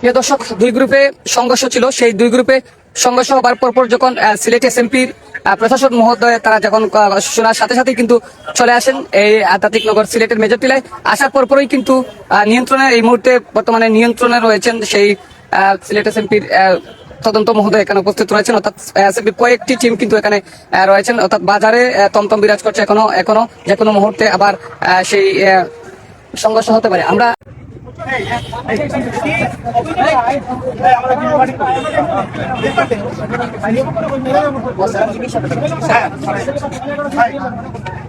প্রিয় দর্শক, দুই গ্রুপে সংঘর্ষ ছিল। সেই দুই গ্রুপে সংঘর্ষ হবার পরপর যখন সিলেট এসএমপির প্রশাসক মহোদয়, তারা যখন শোনার সাথে সাথেই কিন্তু চলে আসেন এই আধ্যাত্মিক নগর সিলেটের মেজর টিলায়। আসার পরপরই কিন্তু নিয়ন্ত্রণে এই মুহূর্তে বর্তমানে নিয়ন্ত্রণে রয়েছেন সেই সিলেট এসএমপির তদন্ত মহোদয় এখানে উপস্থিত রয়েছেন। অর্থাৎ এসএমপির কয়েকটি টিম কিন্তু এখানে রয়েছেন। অর্থাৎ বাজারে তমতম বিরাজ করছে এখনও এখনও যে কোনো মুহূর্তে আবার সেই সংঘর্ষ হতে পারে। আমরা আছে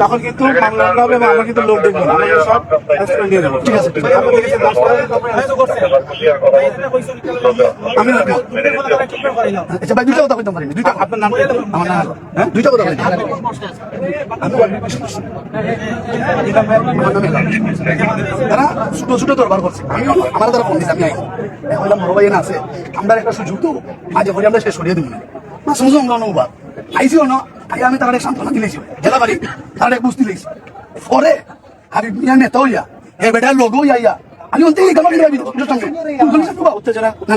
তখন কিন্তু আমরা কিন্তু লোক দেখব আমি আচ্ছা ভাই দুইটা দুইটা আপনার নাম আমার দুইটা করছে আমি আমার দ্বারা ফোন দিছি আমি আছে, আমরা একটা সুযোগ তো করে আমরা শেষ সরিয়ে দিব। না না আইসিও আই আমি তারা সান্ত্বনা দিলেছি জেলা বাড়ি তারা দিলেছি পরে আমি নেতা হইয়া এ বেটা হইয়া ইয়া আমি অন্তে এই গামাকে যাবি তুই উত্তেজনা। না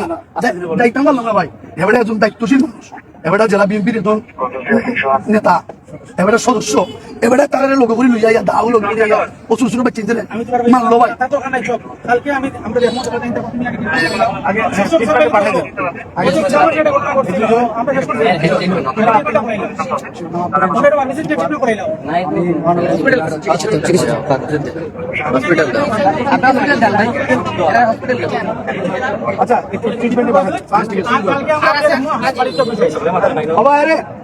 দায়িত্ব ভাই। এবারে একজন দায়িত্বশীল মানুষ এবারে জেলা বিএনপির একজন নেতা। এবারে সদস্য। এবারে তারা লোক করে লইয়া ইয়া দাও লোক ইয়া ও ছোট ছোট বাচ্চা দিলেন মানলো ভাই কালকে আমি আমরা আগে আচ্ছা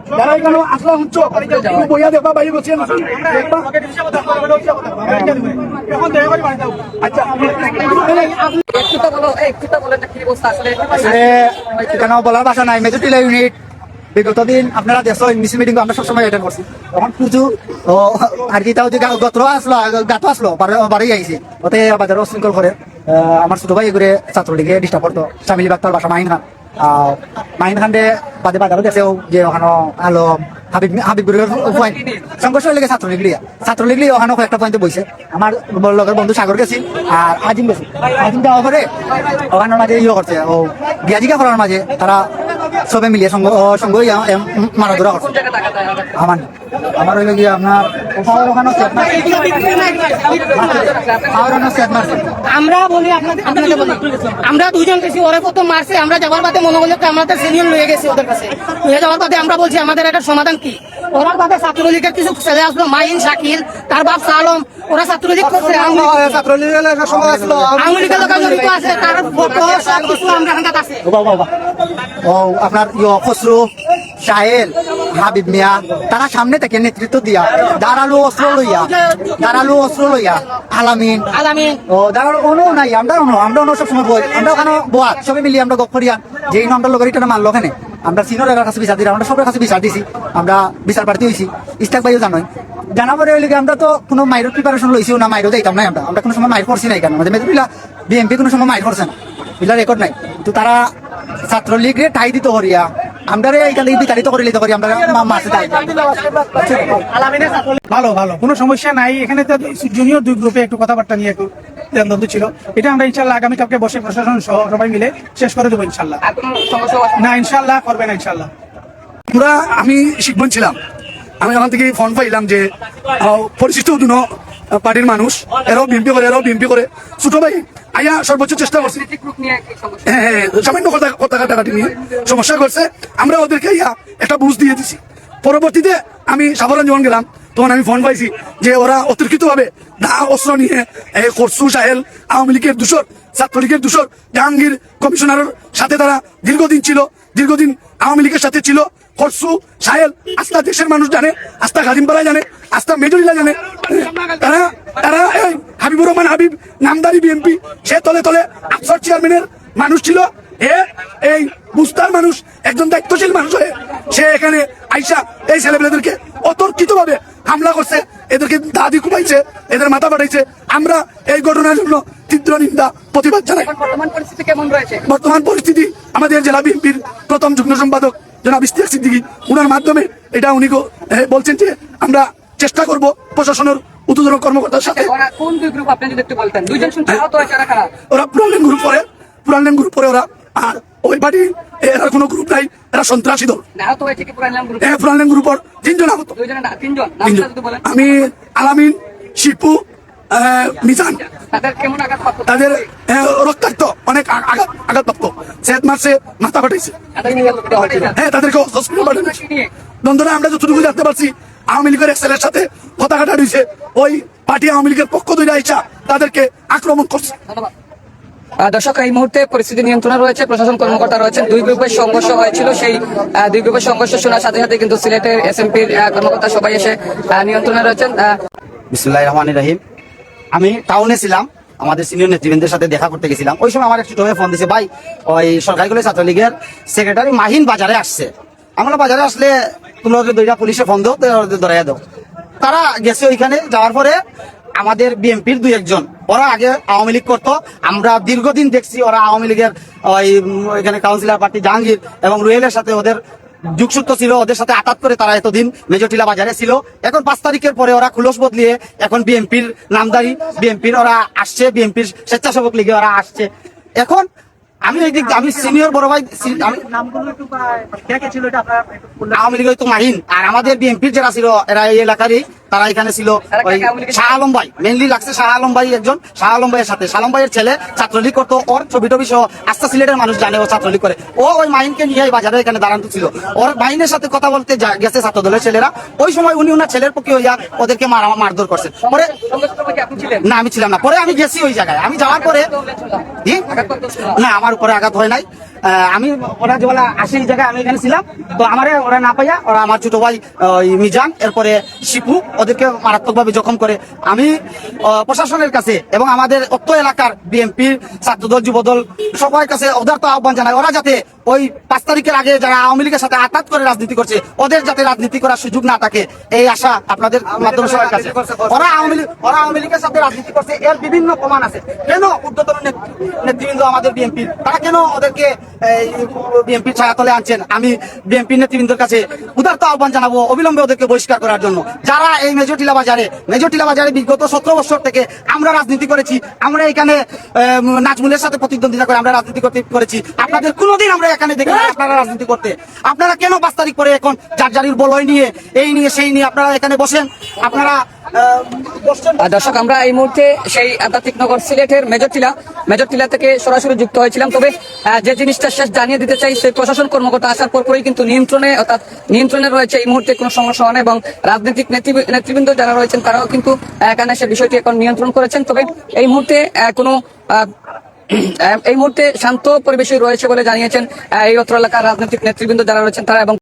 যারা এখানে আসলা একটু বইয়া দেখবা বাইরে বসে এটা এখন বলার ভাষা নাই। ইউনিট বিগত দিন আপনারা দেশ মিছিল মিটিং আমরা সবসময় অ্যাটেন্ড করছি। তখন ও আর কি তাও যে গত্র আসলো গাতো আসলো বাড়ি- বাড়ি আইছে। ওতে বাজার শৃঙ্খল করে আহ, আমার ছোট ভাই করে ছাত্রলীগে ডিস্টার্ব করতো। শামিলি বাক্তার বাসা মাইন খান মাইন খান দে বাদে বাজারও দেখেও যে ওখানে আলম, হাবিব হাবিবুরের পয়েন্ট সংঘর্ষ হয়ে গেছে ছাত্রলীগ লিয়া। ছাত্রলীগ লিয়া, ওখানে কয়েকটা পয়েন্টে বইছে আমার লগের বন্ধু সাগর গেছিল আর আজিম গেছিল। আজিম যাওয়া করে ওখানের মাঝে ইয়ে করছে ও বিয়াজিকা করার মাঝে তারা সবে মিলিয়ে সঙ্গ সঙ্গ মারা ধরা করছে আমার। আমার হইলে গিয়ে আপনার ওখানে আমরা বলি আপনাদের আপনাদের বলি। আমরা দুজন গেছি ওরা কত মারছে আমরা যাওয়ার বাদে মনে করলে আমাদের সিনিয়র লয়ে গেছি ওদের কাছে। লয়ে যাওয়ার বাদে আমরা বলছি আমাদের একটা সমাধান কি? ওরা বাদে ছাত্রলীগের কিছু ছেলে আসলো মাইন শাকিল তার বাপ সালম ওরা ছাত্রলীগ করছে আওয়ামী ছাত্রলীগের সময় আসলো আওয়ামী লোক জড়িত আছে তার ফটো সব কিছু। আমরা আছে ও আপনার ইয়ে খসরু। সাহেল হাবিব মিয়া তারা সামনে থেকে নেতৃত্ব দিয়া দাঁড়াল অস্ত্র লইয়া দাঁড়াল অস্ত্র লইয়া। আলামিন। আলামিন। ও দাঁড়াল কোনো নাই আমরা অন্য আমরা অন্য সবসময় বই আমরা ওখানে বোয়াত সবাই মিলিয়ে আমরা গপ করিয়া যেই নামটা লোকের এটা মারলো ওখানে আমরা সিনিয়র এলাকার কাছে বিচার দিই আমরা সবার কাছে বিচার দিছি আমরা বিচার প্রার্থী হয়েছি ইস্তাক ভাইও জানোই জানা পরে হইলে আমরা তো কোনো মাইরো প্রিপারেশন লইছিও না মাইরো যাইতাম না আমরা আমরা কোনো সময় মাইর করছি না কেন? আমাদের মেয়েরা বিএমপি কোনো সময় মাইর করছে না বিলা রেকর্ড নাই। তো তারা ছাত্রলীগরে টাই দিতে করিয়া আমরা এইখানে বিতাড়িত করে নিতে করি আমরা মাসে ভালো ভালো কোনো সমস্যা নাই। এখানে তো জুনিয়র দুই গ্রুপে একটু কথাবার্তা নিয়ে একটু দ্বন্দ্ব ছিল। এটা আমরা ইনশাল্লাহ আগামী কালকে বসে প্রশাসন সহ সবাই মিলে শেষ করে দেবো ইনশাল্লাহ? না ইনশাল্লাহ করবে না ইনশাল্লাহ। আমরা আমি শিখবন ছিলাম। আমি ওখান থেকে ফোন পাইলাম যে পরিচিত দুনো পার্টির মানুষ। এরাও বিএমপি করে, এরাও বিএমপি করে। ছোট ভাই আইয়া সর্বোচ্চ চেষ্টা করছি। সমস্যা হ্যাঁ হ্যাঁ সামান্য কথা কথা কাটাকাটি নিয়ে। সমস্যা করছে, আমরা ওদেরকে ইয়া একটা বুঝ দিয়ে দিছি। পরবর্তীতে আমি সাধারণ যখন গেলাম। তখন আমি ফোন পাইছি যে ওরা অতর্কিত ভাবে দা অস্ত্র নিয়ে এই খরসু সাহেল, আওয়ামী লীগের দূষর, ছাত্রলীগের দূষর, জাহাঙ্গীর কমিশনারের সাথে তারা দীর্ঘদিন ছিল, দীর্ঘদিন আওয়ামী লীগের সাথে ছিল খরসু সাহেল, আস্থা দেশের মানুষ জানে, আস্থা গাজিমপাড়ায় জানে, আস্থা মেজরিলা জানে। তারা তারা এই হাবিবুর রহমান হাবিব নামদারি বিএনপি সে তলে তলে আফসর চেয়ারম্যানের মানুষ ছিল। এ এই বুস্তার মানুষ একজন দায়িত্বশীল মানুষ হয়ে সে এখানে আইসা এই ছেলেপেলেদেরকে অতর্কিত ভাবে হামলা করছে। এদেরকে দাদি কুপাইছে এদের মাথা পাঠাইছে আমরা এই ঘটনার জন্য তীব্র নিন্দা প্রতিবাদ জানাই। বর্তমান পরিস্থিতি আমাদের জেলা বিএনপির প্রথম যুগ্ম সম্পাদক জনাব ইস্তিয়াক সিদ্দিকী উনার মাধ্যমে এটা উনি বলছেন যে আমরা চেষ্টা করব প্রশাসনের উদ্বোধন কর্মকর্তার সাথে। ওরা কোন দুই গ্রুপ আপনি যদি একটু বলতেন? দুইজন শুনছি আহত হয়েছে এরা কারা? ওরা পুরান গ্রুপ পরে পুরান গ্রুপ পরে ওরা আর ওই পার্টি এরা কোনো গ্রুপ নাই এরা সন্ত্রাসী দল। পুরান গ্রুপ গ্রুপর তিনজন আহত। আমি আলামিন শিপু মিজান। তাদের রক্তাক্ত অনেক আঘাত আঘাতপ্রাপ্ত। মারছে মাথা ফাটাইছে। হ্যাঁ তাদেরকে হসপিটাল পাঠানো দ্বন্দ্বরা আমরা যতটুকু জানতে পারছি আওয়ামী লীগের এক ছেলের সাথে কথা কাটা রয়েছে ওই পার্টি আওয়ামী লীগের পক্ষ দুইটা ইচ্ছা তাদেরকে আক্রমণ করছে। দর্শক এই মুহূর্তে পরিস্থিতি নিয়ন্ত্রণে রয়েছে প্রশাসন কর্মকর্তা রয়েছেন। দুই গ্রুপের সংঘর্ষ হয়েছিল সেই দুই গ্রুপের সংঘর্ষ শোনার সাথে সাথে কিন্তু সিলেটের এস এসএমপির কর্মকর্তা সবাই এসে আহ, নিয়ন্ত্রণে রয়েছেন। বিসমুল্লাহ রহমান রহিম। আমি টাউনে ছিলাম আমাদের সিনিয়র নেতৃবৃন্দের সাথে দেখা করতে গেছিলাম। ওই সময় আমার একটু টোয়ে ফোন দিয়েছে ভাই ওই সরকারি কলেজ ছাত্রলীগের সেক্রেটারি মাহিন বাজারে আসছে। আমরা বাজারে আসলে তোমরা দুইটা পুলিশে ফোন দাও ধরাইয়া দাও। তারা গেছে ওইখানে, যাওয়ার পরে আমাদের বিএনপির দুই একজন, ওরা আগে আওয়ামী লীগ করতো। আমরা দীর্ঘদিন দেখছি ওরা আওয়ামী লীগের ওই ওইখানে কাউন্সিলর প্রার্থী জাহাঙ্গীর এবং রুয়েলের সাথে ওদের যুগসূত্র ছিল, ওদের সাথে আঘাত করে তারা এতদিন মেজরটিলা বাজারে ছিল। এখন পাঁচ তারিখের পরে ওরা খুলস বদলিয়ে এখন বিএনপির নামদারি বিএনপির ওরা আসছে, বিএনপির স্বেচ্ছাসেবক লীগে ওরা আসছে। এখন আমি দিক আমি সিনিয়র বড় ভাই আওয়ামী লীগ তো মাহিন। আর আমাদের বিএনপির যারা ছিল এরা এই এলাকারই। তারা এখানে ছিল ওই শাহ আলম ভাই? মেনলি লাগছে শাহ আলম ভাই একজন। শাহ আলম ভাইয়ের সাথে। শাহ আলম ভাইয়ের ছেলে ছাত্রলীগ করতো ওর ছবি টবি সহ আস্থা সিলেটের মানুষ জানে ও ছাত্রলীগ করে। ও ওই মাইনকে নিয়ে এই বাজারে এখানে দাঁড়ানো ছিল। ওর মাইনের সাথে কথা বলতে গেছে ছাত্র দলের ছেলেরা। ওই সময় উনি ওনার ছেলের পক্ষে হইয়া ওদেরকে মারা মারধর করছে। পরে না আমি ছিলাম না। পরে আমি গেছি ওই জায়গায়। আমি যাওয়ার পরে না আমার উপরে আঘাত হয় নাই। আমি ওরা যে বলা আসে এই জায়গায় আমি এখানে ছিলাম তো আমারে ওরা না পাইয়া ওরা আমার ছোট ভাই মিজান এরপরে শিপু ওদেরকে মারাত্মকভাবে জখম করে। আমি প্রশাসনের কাছে এবং আমাদের অত্য এলাকার বিএনপির ছাত্রদল যুবদল সবার কাছে ওদার্ত আহ্বান জানাই। ওরা যাতে ওই পাঁচ তারিখের আগে যারা আওয়ামী লীগের সাথে আঘাত করে রাজনীতি করছে ওদের যাতে রাজনীতি করার সুযোগ না থাকে এই আশা আপনাদের মাধ্যমে সবার কাছে। ওরা আওয়ামী লীগ ওরা আওয়ামী লীগের সাথে রাজনীতি করছে এর বিভিন্ন প্রমাণ আছে। কেন ঊর্ধ্বতন নেত- নেতৃবৃন্দ আমাদের বিএনপি তারা কেন ওদেরকে বিএনপির ছায়াতলে আনছেন, আমি বিএনপি নেতৃবৃন্দের কাছে উদারত আহ্বান জানাব, অবিলম্বে ওদেরকে বহিষ্কার করার জন্য। যারা এই মেজরটিলা বাজারে মেজরটিলা বাজারে বিগত সতেরো বছর থেকে আমরা রাজনীতি করেছি, আমরা এখানে নাজমুলের সাথে প্রতিদ্বন্দ্বিতা করে আমরা রাজনীতি করতে করেছি। আপনাদের কোনোদিন আমরা এখানে দেখি আপনারা রাজনীতি করতে। আপনারা কেন পাঁচ তারিখ পরে এখন যার জারির বলয় নিয়ে, এই নিয়ে, সেই নিয়ে আপনারা এখানে বসেন? আপনারা দর্শক, আমরা এই মুহূর্তে সেই আধ্যাত্মিক নগর সিলেটের মেজরটিলা মেজরটিলা থেকে সরাসরি যুক্ত হয়েছিলাম। তবে যে জিনিসটা শেষ জানিয়ে দিতে চাই, সেই প্রশাসন কর্মকর্তা আসার পরপরই কিন্তু নিয়ন্ত্রণে, অর্থাৎ নিয়ন্ত্রণে রয়েছে এই মুহূর্তে কোনো সমস্যা হয় না এবং রাজনৈতিক নেতৃবৃন্দ যারা রয়েছেন, তারাও কিন্তু এখানে সে বিষয়টি এখন নিয়ন্ত্রণ করেছেন। তবে এই মুহূর্তে কোনো এই মুহূর্তে শান্ত পরিবেশই রয়েছে বলে জানিয়েছেন এই অত্র এলাকার রাজনৈতিক নেতৃবৃন্দ যারা রয়েছেন তারা এবং